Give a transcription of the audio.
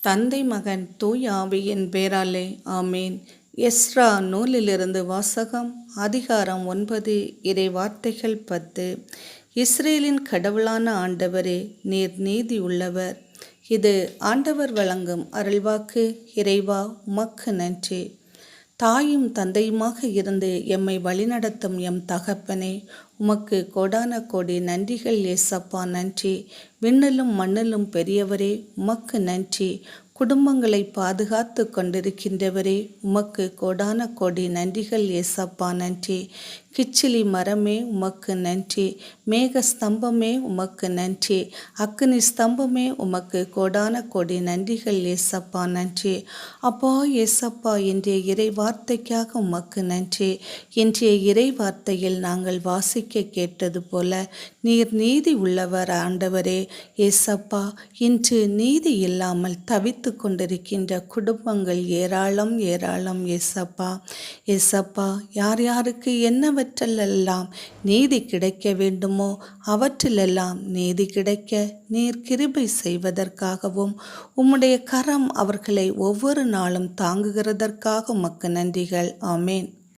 தந்தை மகன் தூய் ஆவியின் பேராலே ஆமேன். எஸ்ரா நூலிலிருந்து வாசகம் அதிகாரம் ஒன்பது இறை வார்த்தைகள் பத்து. இஸ்ரேலின் கடவுளான ஆண்டவரே நீர் நீதி உள்ளவர் இது ஆண்டவர் வழங்கும் அருள்வாக்கு இறைவா உமக்கு நன்றி. தாயும் தந்தையுமாக இருந்து எம்மை வழிநடத்தும் எம் தகப்பனே உமக்கு கோடான கோடி நன்றிகள் ஏசப்பா நன்றி. விண்ணலும் மண்ணலும் பெரியவரே உமக்கு நன்றி. குடும்பங்களை பாதுகாத்து கொண்டிருக்கின்றவரே உமக்கு கோடான கோடி நன்றிகள் ஏசப்பா நன்றி. கிச்சிலி மரமே உமக்கு நன்றி. மேக ஸ்தம்பமே உமக்கு நன்றி. அக்னி ஸ்தம்பமே உமக்கு கோடான கோடி நன்றிகள் ஏசப்பா நன்றி. அப்பா ஏசப்பா இன்றைய இறை வார்த்தைக்காக உமக்கு நன்றி. இன்றைய இறை வார்த்தையில் நாங்கள் வாசிக்க கேட்டது போல நீர் நீதி உள்ளவர் ஆண்டவரே ஏசப்பா இன்று நீதி இல்லாமல் தவித்து கொண்டிருக்கின்ற குடும்பங்கள் ஏராளம் ஏராளம் ஏசப்பா. ஏசப்பா யார் யாருக்கு என்னவற்றிலெல்லாம் நீதி கிடைக்க வேண்டுமோ அவற்றிலெல்லாம் நீதி கிடைக்க நீர் கிருபை செய்வதற்காகவும் உம்முடைய கரம் அவர்களை ஒவ்வொரு நாளும் தாங்குகிறதற்காக உமக்கு நன்றிகள். ஆமேன்.